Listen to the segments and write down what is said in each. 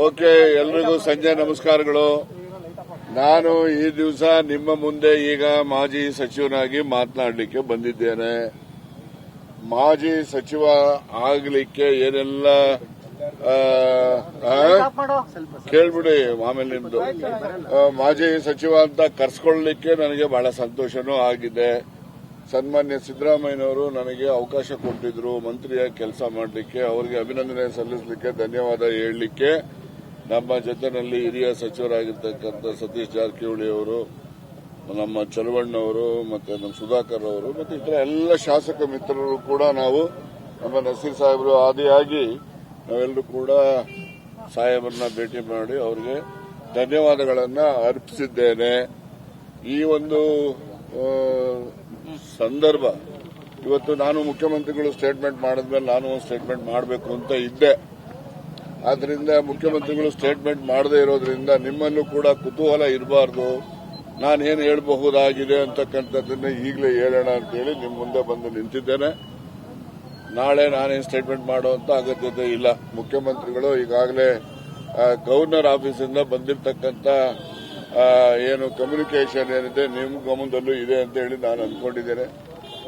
Okay, ಎಲ್ರಿಗೂ ಸಂಜೆ ನಮಸ್ಕಾರಗಳು. ನಾನು ಈ ದಿವಸ ನಿಮ್ಮ ಮುಂದೆ ಈಗ ಮಾಜಿ ಸಚಿವನಾಗಿ ಮಾತನಾಡಲಿಕ್ಕೆ ಬಂದಿದ್ದೇನೆ. ಮಾಜಿ ಸಚಿವ ಆಗಲಿಕ್ಕೆ ಏನೆಲ್ಲ? ಕೇಳ್ಬಿಡಿ ಆಮೇಲೆ ನಿಮ್ದು. ಮಾಜಿ ಸಚಿವ ಅಂತ ಕರ್ಸ್ಕೊಳ್ಲಿಕ್ಕೆ ನನಗೆ ಬಹಳ ಸಂತೋಷನೂ ಆಗಿದೆ. ಸನ್ಮಾನ್ಯ ಸಿದ್ದರಾಮಯ್ಯನವರು ನನಗೆ ಅವಕಾಶ ಕೊಟ್ಟಿದ್ರು, ಮಂತ್ರಿಯಾಗಿ ಕೆಲಸ ಮಾಡಲಿಕ್ಕೆ, ಅವರಿಗೆ ಅಭಿನಂದನೆ ಸಲ್ಲಿಸಲಿಕ್ಕೆ, ಧನ್ಯವಾದ ಹೇಳಲಿಕ್ಕೆ. ನಮ್ಮ ಜೊತೆಯಲ್ಲಿ ಹಿರಿಯ ಸಚಿವರಾಗಿರ್ತಕ್ಕಂಥ ಸತೀಶ್ ಜಾರಕಿಹೊಳಿ ಅವರು, ನಮ್ಮ ಚಲವಣ್ಣವರು ಮತ್ತೆ ನಮ್ಮ ಸುಧಾಕರ್ ಅವರು, ಮತ್ತೆ ಇತರ ಎಲ್ಲ ಶಾಸಕ ಮಿತ್ರರು ಕೂಡ ನಾವು, ನಮ್ಮ ನಸೀರ್ ಸಾಹೇಬರು ಆದಿಯಾಗಿ ನಾವೆಲ್ಲರೂ ಕೂಡ ಸಾಹೇಬರನ್ನ ಭೇಟಿ ಮಾಡಿ ಅವರಿಗೆ ಧನ್ಯವಾದಗಳನ್ನ ಅರ್ಪಿಸಿದ್ದೇನೆ. ಈ ಒಂದು ಸಂದರ್ಭ, ಇವತ್ತು ನಾನು ಮುಖ್ಯಮಂತ್ರಿಗಳು ಸ್ಟೇಟ್ಮೆಂಟ್ ಮಾಡಿದ್ಮೇಲೆ ನಾನು ಒಂದು ಸ್ಟೇಟ್ಮೆಂಟ್ ಮಾಡಬೇಕು ಅಂತ ಇದ್ದೆ. ಆದ್ರಿಂದ ಮುಖ್ಯಮಂತ್ರಿಗಳು ಸ್ಟೇಟ್ಮೆಂಟ್ ಮಾಡದೇ ಇರೋದ್ರಿಂದ ನಿಮ್ಮಲ್ಲೂ ಕೂಡ ಕುತೂಹಲ ಇರಬಾರ್ದು. ನಾನೇನು ಹೇಳಬಹುದಾಗಿದೆ ಅಂತಕ್ಕಂಥದ್ದನ್ನ ಈಗಲೇ ಹೇಳೋಣ ಅಂತೇಳಿ ನಿಮ್ಮ ಮುಂದೆ ಬಂದು ನಿಂತಿದ್ದೇನೆ. ನಾಳೆ ನಾನೇನು ಸ್ಟೇಟ್ಮೆಂಟ್ ಮಾಡುವಂತ ಅಗತ್ಯತೆ ಇಲ್ಲ. ಮುಖ್ಯಮಂತ್ರಿಗಳು ಈಗಾಗಲೇ ಗವರ್ನರ್ ಆಫೀಸಿಂದ ಬಂದಿರತಕ್ಕಂಥ ಏನು ಕಮ್ಯುನಿಕೇಷನ್ ಏನಿದೆ ನಿಮ್ಮ ಗಮನದಲ್ಲೂ ಇದೆ ಅಂತ ಹೇಳಿ ನಾನು ಅಂದ್ಕೊಂಡಿದ್ದೇನೆ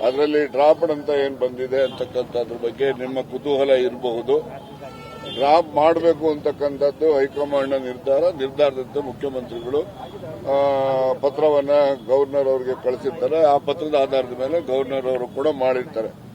ಅದರಲ್ಲಿ ಡ್ರಾಪ್ ಅಂತ ಏನು ಬಂದಿದೆ ಅಂತಕ್ಕಂಥದ್ರ ಬಗ್ಗೆ ನಿಮ್ಮ ಕುತೂಹಲ ಇರಬಹುದು. ಡ್ರಾಪ್ ಮಾಡಬೇಕು ಅಂತಕ್ಕಂಥದ್ದು ಹೈಕಮಾಂಡ್ನ ನಿರ್ಧಾರ, ನಿರ್ಧಾರದಂತೆ ಮುಖ್ಯಮಂತ್ರಿಗಳು ಪತ್ರವನ್ನ ಗವರ್ನರ್ ಅವರಿಗೆ ಕಳಿಸಿರ್ತಾರೆ. ಆ ಪತ್ರದ ಆಧಾರದ ಮೇಲೆ ಗವರ್ನರ್ ಅವರು ಕೂಡ ಮಾಡಿರ್ತಾರೆ.